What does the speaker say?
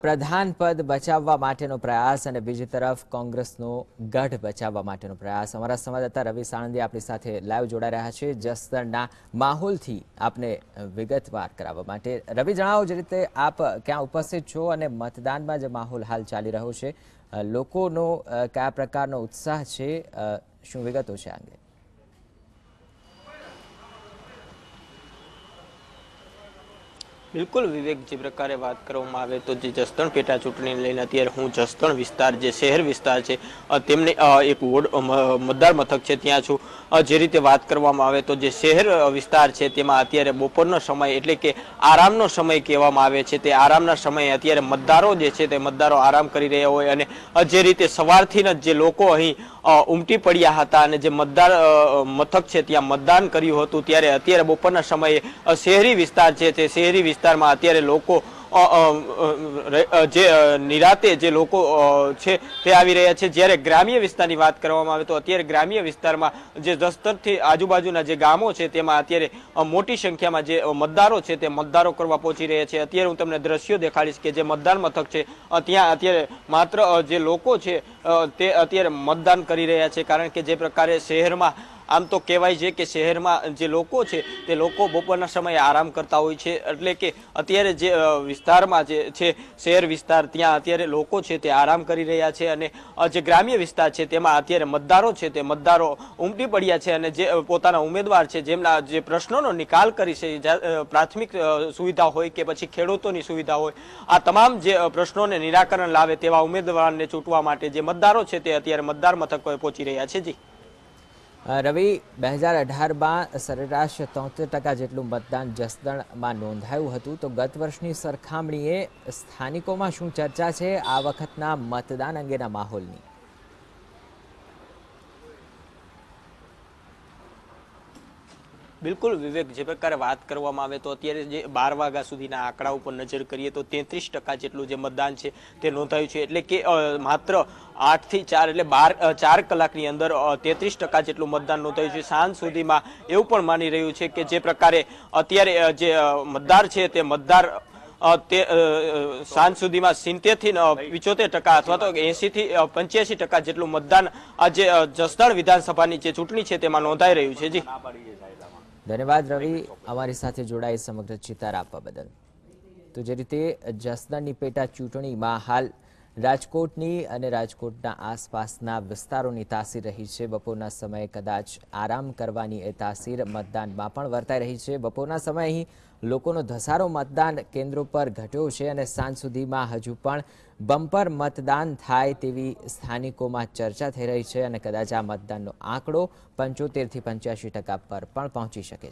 પ્રધાન પદ બચાવવા માટેનો પ્રયાસ અને બીજી તરફ કોંગ્રેસનો ગઢ બચાવવા માટેનો પ્રયાસ. અમારા સંવાદદાતા રવિ સાણંદી આપણી સાથે લાઈવ જોડાઈ રહ્યા છે. જસદણના માહોલથી આપને વિગતવાર કરાવવા માટે. રવિ, જણાવો જે રીતે આપ ક્યાં ઉપસ્થિત છો અને મતદાનમાં જે માહોલ હાલ ચાલી રહ્યો છે લોકોનો કયા પ્રકારનો ઉત્સાહ છે શું વિગતો છે આ અંગે? બિલકુલ વિવેક જે પ્રકારે વાત કરવામાં આવે તો જે જસદણ પેટા ચૂંટણીને લઈને અત્યારે હું જસદણ વિસ્તાર જે શહેર વિસ્તાર છે તેમને એક વોર્ડ મતદાર મથક છે ત્યાં છું. જે રીતે વાત કરવામાં આવે તો જે શહેર વિસ્તાર છે તેમાં અત્યારે બપોરનો સમય એટલે કે આરામનો સમય કહેવામાં આવે છે. તે આરામના સમયે અત્યારે મતદારો જે છે તે મતદારો આરામ કરી રહ્યા હોય અને જે રીતે સવારથી જ જે લોકો અહીં ઉમટી પડ્યા હતા અને જે મતદાર મથક છે ત્યાં મતદાન કર્યું હતું, ત્યારે અત્યારે બપોરના સમયે શહેરી વિસ્તાર છે તે શહેરી વિસ્તારમાં અત્યારે લોકો જે નિરાતે જે લોકો છે તે આવી રહ્યા છે. જ્યારે ગ્રામ્ય વિસ્તારની વાત કરવામાં આવે તો અત્યારે ગ્રામ્ય વિસ્તારમાં જે દસ્તરથી આજુબાજુના જે ગામો છે તેમાં અત્યારે મોટી સંખ્યામાં જે મતદારો છે તે મતદારો કરવા પહોંચી રહ્યા છે. અત્યારે હું તમને દ્રશ્યો દેખાડીશ કે જે મતદાન મથક છે ત્યાં અત્યારે માત્ર જે લોકો છે તે અત્યારે મતદાન કરી રહ્યા છે. કારણ કે જે પ્રકારે શહેરમાં આમ તો કહેવાય છે કે શહેરમાં જે લોકો છે, તે લોકો બપોરના સમયે આરામ કરતા હોય છે. એટલે કે અત્યારે જે વિસ્તારમાં જે છે, શહેર વિસ્તાર, ત્યાં અત્યારે લોકો છે તે આરામ કરી રહ્યા છે અને જે ગ્રામ્ય વિસ્તાર છે તેમાં અત્યારે મતદારો છે તે મતદારો ઉમટી પડ્યા છે અને જે પોતાના ઉમેદવાર છે જેમના જે પ્રશ્નોનો નિકાલ કરી છે પ્રાથમિક સુવિધા હોય કે પછી ખેડૂતોની સુવિધા હોય, આ તમામ જે પ્રશ્નોને નિરાકરણ લાવે તેવા ઉમેદવારને ચૂંટવા માટે જે મતદારો છે તે અત્યારે મતદાર મથકોએ પહોંચી રહ્યા છે. જી. રવિ બે હજાર અઢારમાં સરેરાશ તોતેર ટકા જેટલું મતદાન જસદણમાં નોંધાયું હતું. તો ગત વર્ષની સરખામણીએ સ્થાનિકોમાં શું ચર્ચા છે? આ વખતના મતદાન અંગેના માહોલની. બિલકુલ વિવેક, જે પ્રકારે વાત કરવામાં આવે તો અત્યારે જે બાર વાગ્યા સુધીના આંકડા ઉપર નજર કરીએ તો તેત્રીસ ટકા જેટલું જે મતદાન છે તે નોંધાયું છે. એટલે કે માત્ર આઠથી ચાર એટલે બાર ચાર કલાકની અંદર તેત્રીસ ટકા જેટલું મતદાન નોંધાયું છે. સાંજ સુધીમાં એવું પણ માની રહ્યું છે કે જે પ્રકારે અત્યારે જે મતદાર છે તે મતદાર તે સાંજ સુધીમાં સિત્તેરથી પિચોતેર ટકા અથવા તો એંશીથી પંચ્યાસી ટકા જેટલું મતદાન આ જે જસદણ વિધાનસભાની જે ચૂંટણી છે તેમાં નોંધાઈ રહ્યું છે. જી. ધન્યવાદ રવિ. અમારી સાથે જોડાઈ સમગ્ર ચિતાર આપવા બદલ. તો જે રીતે જસદણની પેટા ચૂંટણીમાં હાલ રાજકોટની અને રાજકોટના આસપાસના વિસ્તારોની તાસીર રહી છે. બપોરના સમયે કદાચ આરામ કરવાની એ તાસીર મતદાનમાં પણ વર્તાઈ રહી છે. બપોરના સમયે અહીં લોકોનો ધસારો મતદાન કેન્દ્રો પર ઘટ્યો છે અને સાંજ સુધીમાં હજુ પણ બમ્પર મતદાન થાય તેવી સ્થાનિકોમાં ચર્ચા થઈ રહી છે અને કદાચ આ મતદાનનો આંકડો પંચોતેરથી પંચ્યાસી ટકા પર પણ પહોંચી શકે છે.